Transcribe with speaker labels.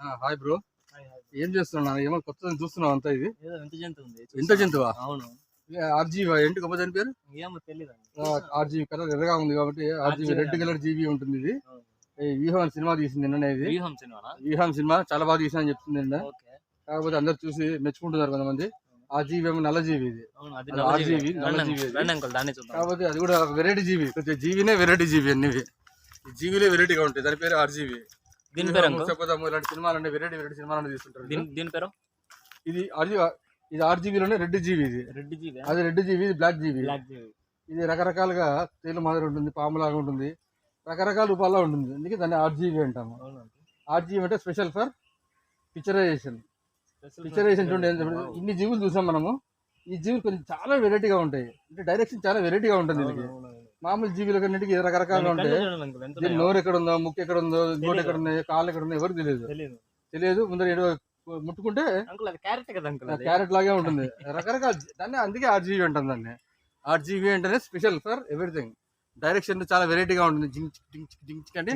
Speaker 1: Hi bro. ఏం చేస్తున్నావు? ఏమో కొత్త చూస్తున్నావు అంతా ఇది.
Speaker 2: వింత జంతువు ఉంది.
Speaker 1: వింత జంతువా?
Speaker 2: అవును.
Speaker 1: ఆర్జీవి ఏంటి గొప్ప దాని పేరు?
Speaker 2: ఏమో తెలియదు
Speaker 1: ఆర్జీవి కలర్ ఎర్రగా ఉంది కాబట్టి ఆర్జీవి రెడ్ కలర్. జీబీ ఉంటుంది ఇది. వ్యూహం సినిమా తీసింది నిన్న ఇది.
Speaker 2: వ్యూహం
Speaker 1: సినిమా చాలా బాగా తీసిన అని చెప్తుంది నిన్న. కాకపోతే అందరు చూసి మెచ్చుకుంటున్నారు కొంతమంది. ఆ జీవి ఏమో నల్ల జీవి ఇది. RGB,
Speaker 2: జీవి.
Speaker 1: నల్ల కాకపోతే అది కూడా వెరైటీ జీవి. కొంచెం జీవినే వెరైటీ జీవి అన్నివి జీవిలే వెరైటీగా ఉంటాయి. దాని పేరు ఆర్జీవి.
Speaker 2: దీని పేరు
Speaker 1: చెప్పదాము ఇలాంటి సినిమాలు వెరైటీ వెరైటీ సినిమాలు తీసుకుంటారు
Speaker 2: దీని దీని పేరు?
Speaker 1: ఇది ఆర్జీ ఇది ఆర్జీబీలోనే రెడ్ జీవి ఇది.
Speaker 2: రెడ్ జీవి?
Speaker 1: అది రెడ్ జీవి ఇది బ్లాక్ జీవి.
Speaker 2: బ్లాక్ జీవి.
Speaker 1: ఇది రకరకాలుగా తేలు మాదిరి ఉంటుంది పాములాగా ఉంటుంది రకరకాల రూపాల్లో ఉంటుంది. అందుకే దాన్ని ఆర్జీవి అంటాము.
Speaker 2: అవును? అంకుల్.
Speaker 1: ఆర్జీవి అంటే స్పెషల్ ఫర్ పిక్చరైజేషన్. పిక్చరైజేషన్ చూడండి ఇన్ని జీవులు చూసాం మనము ఈ జీవులు కొంచెం చాలా వెరైటీగా ఉంటాయి. అంటే డైరెక్షన్ చాలా వెరైటీగా ఉంటుంది దీనికి. మామూలు జీవుల కన్నిటికి రకరకాలుగా
Speaker 2: దాని
Speaker 1: ఉంటాయి. నోరు ఎక్కడ ఉందో ముక్కు ఎక్కడ ఉందో నోటు
Speaker 2: తెలీదు.
Speaker 1: ఎక్కడ ఉన్నాయి కాళ్ళు ఎక్కడ ఉన్నాయి ఎవరికి తెలియదు
Speaker 2: తెలియదు
Speaker 1: ముందర ఏదో ముట్టుకుంటే
Speaker 2: క్యారెట్ కదా
Speaker 1: లాగే ఉంటుంది. రకరకాల దాన్ని అందుకే ఆర్జీవి అంటాం దాన్ని. ఆర్జీవి అంటేనే స్పెషల్ ఫర్ ఎవ్రీథింగ్ డైరెక్షన్ చాలా వెరైటీగా ఉంటుంది. జింక్ జింక్ జింక్ అంటే